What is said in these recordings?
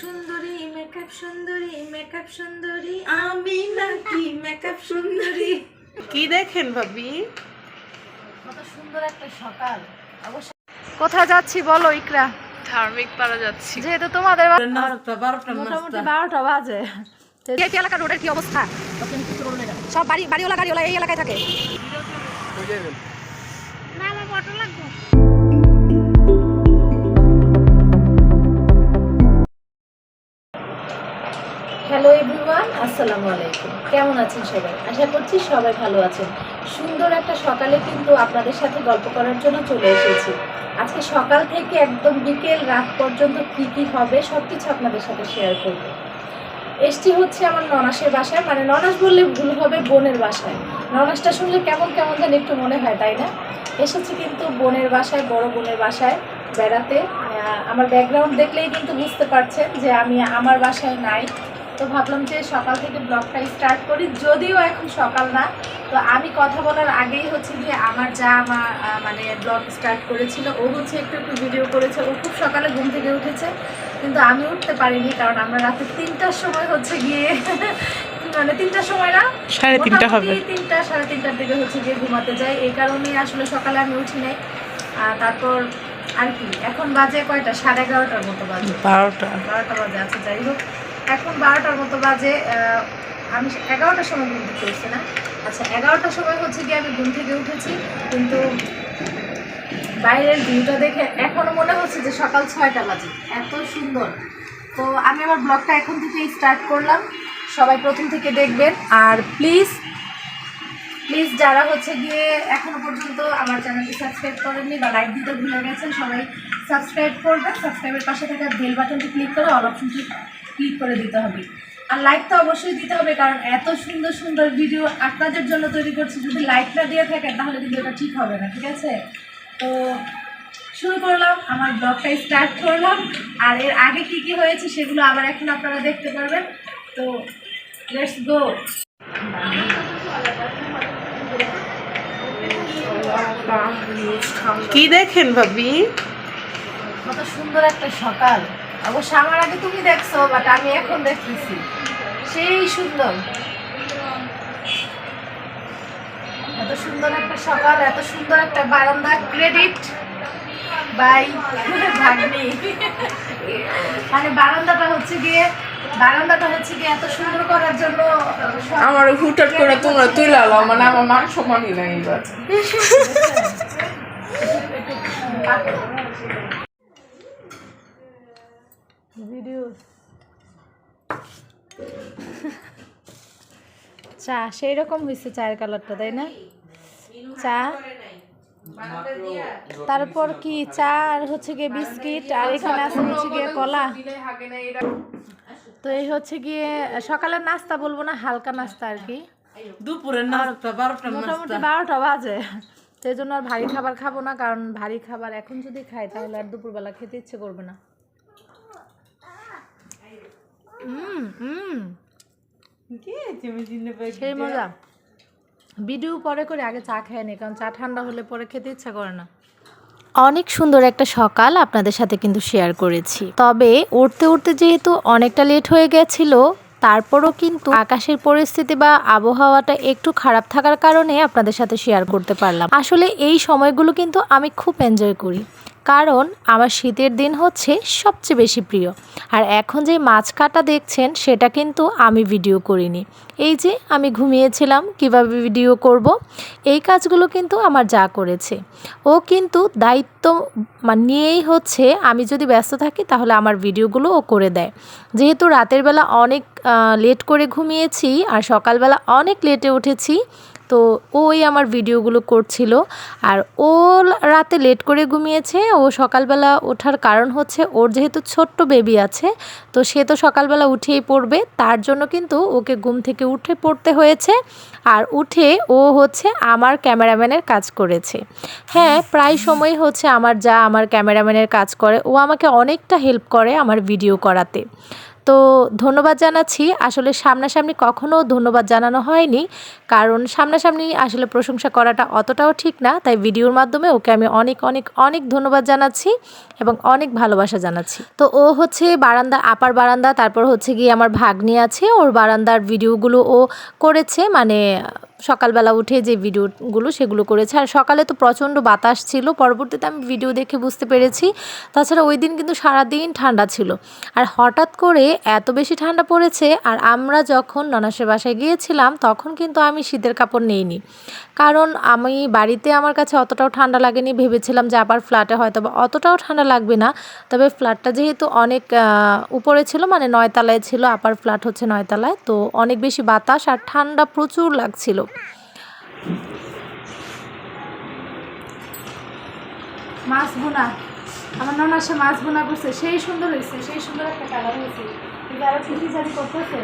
সুন্দরী মেকআপ সুন্দরী মেকআপ সুন্দরী আমি নাকি মেকআপ সুন্দরী। কি দেখেন ভাবি? কত সুন্দর একটা সকাল। অবশ্য কোথায় যাচ্ছি বলো ইকরা? ধার্মিক পারা যাচ্ছি। যেহেতু তোমাদের মোটামুটি বারোটা বাজে। এই এলাকার রোডের কি অবস্থা? সব বাড়ি বাড়িওয়ালা গাড়িওয়ালা এই এলাকায় থাকে। আসসালামু আলাইকুম। কেমন আছেন সবাই? আশা করছি সবাই ভালো আছেন। সুন্দর একটা সকালে কিন্তু আপনাদের সাথে গল্প করার জন্য চলে এসেছি। আজকে সকাল থেকে একদম বিকেল রাত পর্যন্ত কি কি হবে সব কিছু আপনাদের সাথে শেয়ার করব। এসটি হচ্ছে আমার ননাসের বাসায়। মানে ননাস বললে ভুল হবে বোনের বাসায়। ননাসটা শুনলে কেমন কেমন যেন একটু মনে হয়, তাই না? এসেছি কিন্তু বোনের বাসায়, বড় বোনের বাসায় বেড়াতে। আমার ব্যাকগ্রাউন্ড দেখলেই কিন্তু বুঝতে পারছেন যে আমি আমার বাসায় নাই। তো ভাবলাম যে সকাল থেকে ব্লগটা স্টার্ট করি। যদিও এখন সকাল না তো আমি কথা বলার আগেই হচ্ছে গিয়ে আমার যা আমার মানে ব্লগ স্টার্ট করেছিল ও হচ্ছে একটু একটু ভিডিও করেছে। ও খুব সকালে ঘুম থেকে উঠেছে কিন্তু আমি উঠতে পারিনি কারণ আমরা রাতে তিনটার সময় হচ্ছে গিয়ে মানে তিনটার সময় না সাড়ে তিনটা হবে। তিনটা সাড়ে তিনটার দিকে হচ্ছে গিয়ে ঘুমাতে যাই। এই কারণেই আসলে সকালে আমি উঠি নাই। তারপর আর কি এখন বাজে কয়টা? সাড়ে এগারোটার মতো বাজে। বারোটা। বারোটা বাজে আচ্ছা যাই হোক। এখন বারোটার মতো বাজে আমি এগারোটার সময় ঘুম থেকে উঠছি না। আচ্ছা এগারোটার সময় হচ্ছে গিয়ে আমি ঘুম থেকে উঠেছি, কিন্তু বাইরের ভিউটা দেখে এখনও মনে হচ্ছে যে সকাল ছয়টা বাজে। এত সুন্দর। তো আমি আমার ব্লগটা এখন থেকেই স্টার্ট করলাম। সবাই প্রথম থেকে দেখবেন। আর প্লিজ প্লিজ যারা হচ্ছে গিয়ে এখনও পর্যন্ত আমার চ্যানেলটি সাবস্ক্রাইব করেননি বা লাইক দিতে ভুলে গেছেন, সবাই সাবস্ক্রাইব করবেন। সাবস্ক্রাইবের পাশে থাকা বেল বাটনটি ক্লিক করে অল অপশনটি ক্লিক করে দিতে হবে। আর লাইক তো অবশ্যই দিতে হবে কারণ এত সুন্দর সুন্দর ভিডিও আপনাদের জন্য তৈরি করছি। যদি লাইক না দিয়ে থাকেন তাহলে কিন্তু এটা ঠিক হবে না ঠিক আছে? তো শুরু করলাম আমার ব্লগটা স্টার্ট করলাম। আর এর আগে কি কি হয়েছে সেগুলো আবার এখন আপনারা দেখতে পারবেন। তো লেটস গো কি দেখেন ভাবি? কত সুন্দর একটা সকাল। অবশ্য আমার আগে তুমি দেখছ বাট আমি এখন দেখতেছি। সেই সুন্দর। এত সুন্দর একটা সকাল এত সুন্দর একটা বারান্দা ক্রেডিট বাই ভাগ্নি। মানে বারান্দাটা হচ্ছে গিয়ে বারান্দাটা হচ্ছে গিয়ে এত সুন্দর করার জন্য আমার হুটাট করে তোমরা তুলালো মানে আমার মান সম্মানই নাই এবার ভিডিও চা সেই রকম হয়েছে চায়ের কালারটা তাই না? চা? তারপর কি চা আর হচ্ছে গিয়ে বিস্কিট আর এখানে আছে হচ্ছে গিয়ে কলা? তো এই হচ্ছে গিয়ে সকালের নাস্তা বলব না হালকা নাস্তা আর কি। দুপুরের নাস্তা বারোটা মোটামুটি বারোটা বাজে। সেই জন্য আর ভারী খাবার খাব না কারণ ভারী খাবার এখন যদি খাই তাহলে আর দুপুরবেলা খেতে ইচ্ছে করবে না। সেই মজা। ভিডিও পরে করে আগে চা খেয়ে নি কারণ চা ঠান্ডা হলে পরে খেতে ইচ্ছা করে না। অনেক সুন্দর একটা সকাল আপনাদের সাথে কিন্তু শেয়ার করেছি। তবে উঠতে উঠতে যেহেতু অনেকটা লেট হয়ে গেছিল তারপরও কিন্তু আকাশের পরিস্থিতি বা আবহাওয়াটা একটু খারাপ থাকার কারণে আপনাদের সাথে শেয়ার করতে পারলাম। আসলে এই সময়গুলো কিন্তু আমি খুব এনজয় করি। কারণ আমার শীতের দিন হচ্ছে সবচেয়ে বেশি প্রিয়। আর এখন যে মাছ কাটা দেখছেন, সেটা কিন্তু আমি ভিডিও করিনি। এই যে আমি ঘুমিয়েছিলাম, কীভাবে ভিডিও করব? এই কাজগুলো কিন্তু আমার যা করেছে। ও কিন্তু দায়িত্ব নিয়েই হচ্ছে আমি যদি ব্যস্ত থাকি, তাহলে আমার ভিডিওগুলো ও করে দেয়। যেহেতু রাতের বেলা অনেক লেট করে ঘুমিয়েছি, আর সকালবেলা অনেক লেটে উঠেছি তো ওই আমার ভিডিওগুলো করছিল। আর ও রাতে লেট করে ঘুমিয়েছে। ও সকালবেলা ওঠার কারণ হচ্ছে ওর যেহেতু ছোট্ট বেবি আছে, তো সে তো সকালবেলা উঠেই পড়বে। তার জন্য কিন্তু ওকে ঘুম থেকে উঠে পড়তে হয়েছে। আর উঠে ও হচ্ছে আমার ক্যামেরাম্যানের কাজ করেছে। হ্যাঁ প্রায় সময় হচ্ছে আমার যা আমার ক্যামেরাম্যানের কাজ করে। ও আমাকে অনেকটা হেল্প করে আমার ভিডিও করাতে। তো ধন্যবাদ জানাচ্ছি। আসলে সামনাসামনি কখনো ধন্যবাদ জানানো হয়নি, কারণ সামনাসামনি আসলে প্রশংসা করাটা অতটাও ঠিক না, তাই ভিডিওর মাধ্যমে ওকে আমি অনেক অনেক অনেক ধন্যবাদ জানাচ্ছি এবং অনেক ভালোবাসা জানাচ্ছি। তো ও হচ্ছে বারান্দা, আপার বারান্দা, তারপর হচ্ছে গিয়ে আমার ভাগ্নি আছে, ওর বারান্দার ভিডিওগুলো ও করেছে মানে সকালবেলা উঠে যে ভিডিওগুলো সেগুলো করেছে। আর সকালে তো প্রচণ্ড বাতাস ছিল, পরবর্তীতে আমি ভিডিও দেখে বুঝতে পেরেছি। তাছাড়া ওই দিন কিন্তু সারাদিন ঠান্ডা ছিল। আর হঠাৎ করে এত বেশি ঠান্ডা পড়েছে, আর আমরা যখন ননাসের বাসায় গিয়েছিলাম, তখন কিন্তু আমি শীতের কাপড় নিইনি। কারণ আমি বাড়িতে আমার কাছে অতটাও ঠান্ডা লাগেনি, ভেবেছিলাম যে আবার ফ্ল্যাটে হয়তো বা অতটাও ঠান্ডা লাগবে না। তবে ফ্ল্যাটটা যেহেতু অনেক উপরে ছিল মানে নয়তলায় ছিল, আপার ফ্ল্যাট হচ্ছে নয়তলায়, তো অনেক বেশি বাতাস আর ঠান্ডা প্রচুর লাগছিল। মাছ ভুনা। আমার ননা সে মাছ ভুনা করছে। সেই সুন্দর হয়েছে সেই সুন্দর একটা কালার হয়েছে। কিন্তু আরও খিচি জারি করতেছে।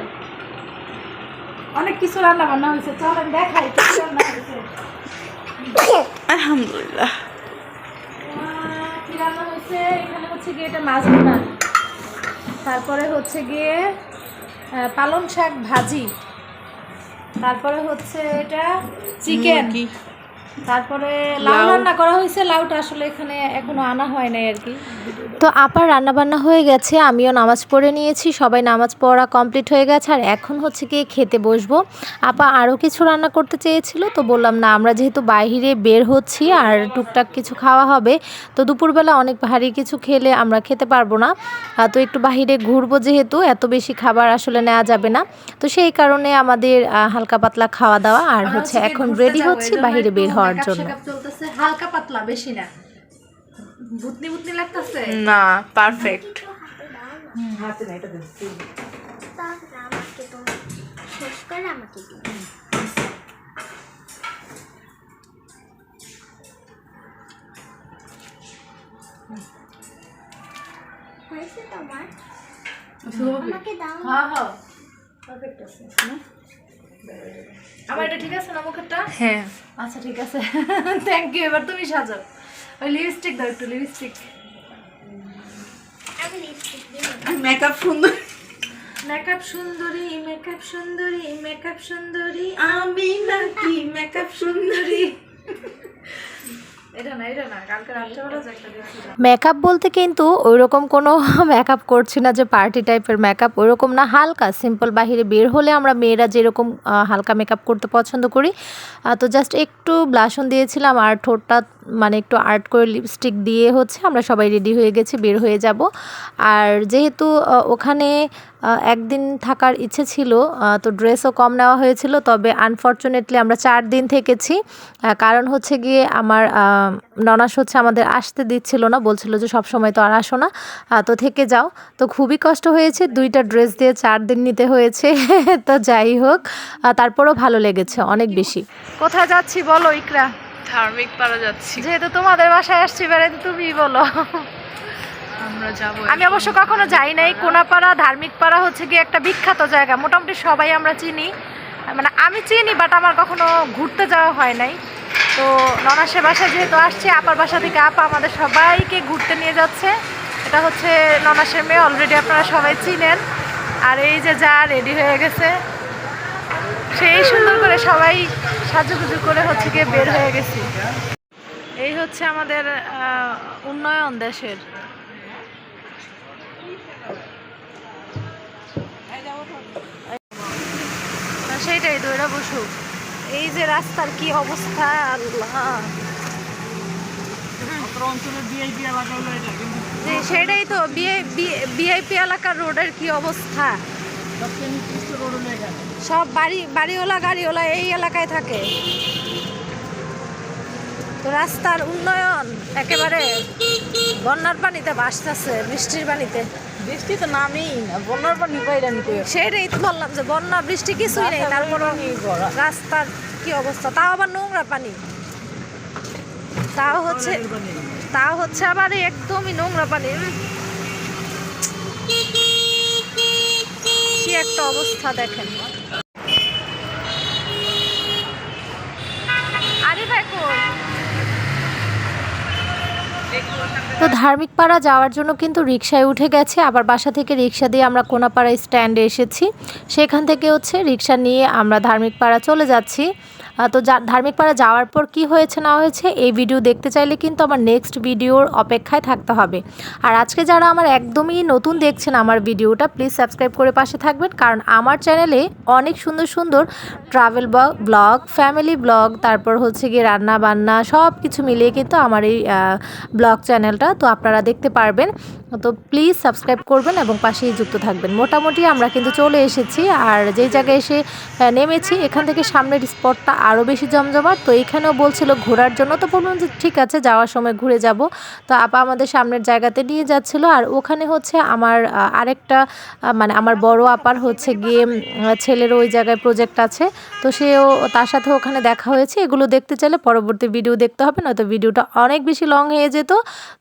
অনেক কিছু রান্না বান্না হয়েছে। চলেন দেখাই কি কি রান্না হয়েছে। আলহামদুলিল্লাহ। কি রান্না হয়েছে? এখানে হচ্ছে গিয়ে এটা মাছ ভুনা। তারপরে হচ্ছে গিয়ে পালং শাক ভাজি। তারপরে হচ্ছে এটা চিকেন। কি তারপরে লাউ লাউ। রান্না করা হয়েছে লাউটা আসলে এখানে এখনও আনা হয় নাই আর কি। তো আপার রান্নাবান্না হয়ে গেছে আমিও নামাজ পড়ে নিয়েছি সবাই নামাজ পড়া কমপ্লিট হয়ে গেছে আর এখন হচ্ছে গিয়ে খেতে বসবো। আপা আরও কিছু রান্না করতে চেয়েছিল তো বললাম না আমরা যেহেতু বাইরে বের হচ্ছি আর টুকটাক কিছু খাওয়া হবে তো দুপুরবেলা অনেক ভারী কিছু খেলে আমরা খেতে পারব না। তো একটু বাইরে ঘুরবো যেহেতু এত বেশি খাবার আসলে নেওয়া যাবে না। তো সেই কারণে আমাদের হালকা পাতলা খাওয়া দাওয়া আর হচ্ছে এখন রেডি হচ্ছে বাইরে বের হওয়ার জন্য। হালকা পাতলা বেশি না। বুতনি বুতনি লাগতেছে? না পারফেক্ট তাহলে আমাকে তো শেষ আমাকে হয়েছে তোমার? আমাকে দাও হ্যাঁ হ্যাঁ। পারফেক্ট আছে। আমার এটা ঠিক আছে না মুখেরটা? হ্যাঁ। আচ্ছা ঠিক আছে। থ্যাংক ইউ এবার তুমি সাজো ওই লিপস্টিক দাও একটু লিপস্টিক মেকআপ সুন্দর। মেকআপ সুন্দরী মেকআপ সুন্দরী মেকআপ সুন্দরী আমি নাকি মেকআপ সুন্দরী। মেকআপ বলতে কিন্তু ওইরকম কোনো মেকআপ করছি না যে পার্টি টাইপের মেকআপ ওইরকম না, হালকা সিম্পল বাহিরে বের হলে আমরা মেয়েরা যেরকম হালকা মেকআপ করতে পছন্দ করি। তো জাস্ট একটু ব্লাশন দিয়েছিলাম আর ঠোঁটটা মানে একটু আর্ট করে লিপস্টিক দিয়ে হচ্ছে আমরা সবাই রেডি হয়ে গেছি, বের হয়ে যাব। আর যেহেতু ওখানে একদিন থাকার ইচ্ছে ছিল তো ড্রেসও কম নেওয়া হয়েছিল তবে আনফর্চুনেটলি আমরা চার দিন থেকেছি। কারণ হচ্ছে গিয়ে আমার ননাস হচ্ছে আমাদের আসতে দিচ্ছিল না বলছিল যে সব সময় তো আর আসো না তো থেকে যাও। তো খুবই কষ্ট হয়েছে দুইটা ড্রেস দিয়ে চার দিন নিতে হয়েছে তো যাই হোক তারপরও ভালো লেগেছে অনেক বেশি। কোথায় যাচ্ছি বলো ইকরা? ধার্মিক পারা যাচ্ছি। যেহেতু তোমাদের বাসায় আসছি এবারে তুমি বলো। আমি অবশ্য কখনো যাই নাই। কোনাপাড়া ধার্মিক পাড়া হচ্ছে কি একটা বিখ্যাত জায়গা। মোটামুটি সবাই আমরা চিনি। মানে আমি চিনি বাট আমার কখনো ঘুরতে যাওয়া হয় নাই। তো ননাসের বাসায় যেহেতু আসছে আপার বাসা থেকে আপা আমাদের সবাইকে ঘুরতে নিয়ে যাচ্ছে। এটা হচ্ছে ননাসের মেয়ে অলরেডি আপনারা সবাই চিনেন। আর এই যে যা রেডি হয়ে গেছে সেই সুন্দর করে সবাই সাজুগুজু করে হচ্ছে গিয়ে বের হয়ে গেছি। এই হচ্ছে আমাদের উন্নয়ন দেশের সেইটাই তো এরা বসুক। এই যে রাস্তার কি অবস্থা আল্লাহ। সেটাই তো বিআইপি এলাকার রোডের কি অবস্থা? সব বাড়ি বাড়িওয়ালা গাড়িওয়ালা এই এলাকায় থাকে। তো রাস্তার উন্নয়ন একেবারে বন্যার পানিতে ভাসতেছে বৃষ্টির পানিতে। বৃষ্টি তো নামেই না বন্যার পানি পাইলেন সেটাই তো বললাম যে বন্যা বৃষ্টি কিছুই নেই তারপর রাস্তার কি অবস্থা? তাও আবার নোংরা পানি। তাও হচ্ছে তাও হচ্ছে আবার একদমই নোংরা পানি। কি একটা অবস্থা দেখেন। তো ধার্মিক পাড়া যাওয়ার জন্য কিন্তু রিক্সায় উঠে গেছে। আবার বাসা থেকে রিক্সা দিয়ে আমরা কোনাপাড়া স্ট্যান্ডে এসেছি। সেখান থেকে হচ্ছে রিক্সা নিয়ে আমরা ধার্মিক পাড়া চলে যাচ্ছি। তো ধার্মিক পাড়া যাওয়ার পর কি হয়েছে, না হয়েছে, এই ভিডিও দেখতে চাইলে কিন্তু আমার নেক্সট ভিডিওর অপেক্ষায় থাকতে হবে। আর আজকে যারা আমার একদমই নতুন দেখছেন আমার ভিডিওটা প্লিজ সাবস্ক্রাইব করে পাশে থাকবেন। কারণ আমার চ্যানেলে অনেক সুন্দর সুন্দর ট্রাভেল ব্লগ ফ্যামিলি ব্লগ তারপর হচ্ছে গিয়ে রান্না বান্না সব কিছু মিলিয়ে কিন্তু আমার এই ব্লগ চ্যানেলটা তো আপনারা দেখতে পারবেন। তো প্লিজ সাবস্ক্রাইব করবেন এবং পাশেই যুক্ত থাকবেন। মোটামুটি আমরা কিন্তু চলে এসেছি, আর যেই জায়গায় এসে নেমেছি, এখান থেকে সামনের স্পটটা আরও বেশি জমজমাট। তো এখানেও বলছিল ঘোরার জন্য। তো বললাম যে ঠিক আছে, যাওয়ার সময় ঘুরে যাব। তো আপা আমাদের সামনের জায়গাতে নিয়ে যাচ্ছিল। আর ওখানে হচ্ছে আমার আরেকটা মানে আমার বড় আপার হচ্ছে গিয়ে ছেলের ওই জায়গায় প্রজেক্ট আছে। তো সেও, তার সাথে ওখানে দেখা হয়েছে। এগুলো দেখতে চাইলে পরবর্তী ভিডিও দেখতে হবে, নয়তো ভিডিওটা অনেক বেশি লং হয়ে যেত।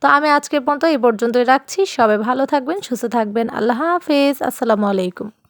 তো আমি আজকের পর্যন্ত এই পর্যন্তই রাখছি। সবাই ভালো থাকবেন, সুস্থ থাকবেন। আল্লাহ হাফেজ। আসসালামু আলাইকুম।